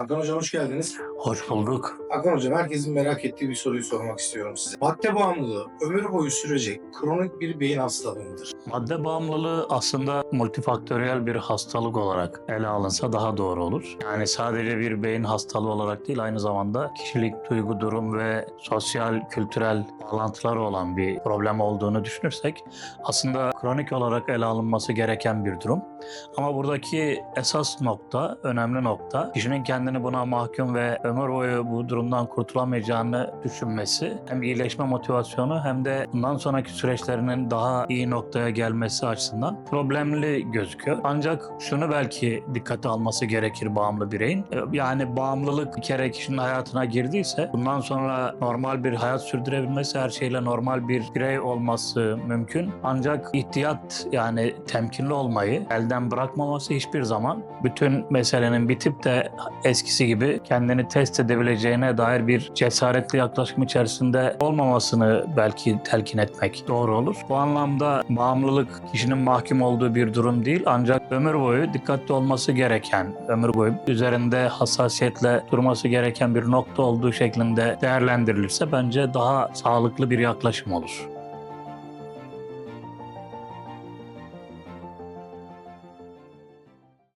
Hakan Hocam hoş geldiniz. Hoş bulduk. Hakan Hocam herkesin merak ettiği bir soruyu sormak istiyorum size. Madde bağımlılığı ömür boyu sürecek kronik bir beyin hastalığı mıdır? Madde bağımlılığı aslında multifaktöriyel bir hastalık olarak ele alınsa daha doğru olur. Yani sadece bir beyin hastalığı olarak değil aynı zamanda kişilik, duygu, durum ve sosyal, kültürel bağlantıları olan bir problem olduğunu düşünürsek aslında kronik olarak ele alınması gereken bir durum. Ama buradaki esas nokta, önemli nokta kişinin kendini buna mahkum ve ömür boyu bu durumdan kurtulamayacağını düşünmesi hem iyileşme motivasyonu hem de bundan sonraki süreçlerinin daha iyi noktaya gelmesi açısından problemli gözüküyor. Ancak şunu belki dikkate alması gerekir bağımlı bireyin. E, Yani bağımlılık bir kere kişinin hayatına girdiyse bundan sonra normal bir hayat sürdürebilmesi her şeyle normal bir birey olması mümkün. Ancak ihtiyat yani temkinli olmayı elden bırakmaması hiçbir zaman bütün meselenin bitip de eskisi gibi kendini test edebileceğine dair bir cesaretli yaklaşım içerisinde olmamasını belki telkin etmek doğru olur. Bu anlamda bağımlılık kişinin mahkum olduğu bir durum değil ancak ömür boyu dikkatli olması gereken, ömür boyu üzerinde hassasiyetle durması gereken bir nokta olduğu şeklinde değerlendirilirse bence daha sağlıklı bir yaklaşım olur.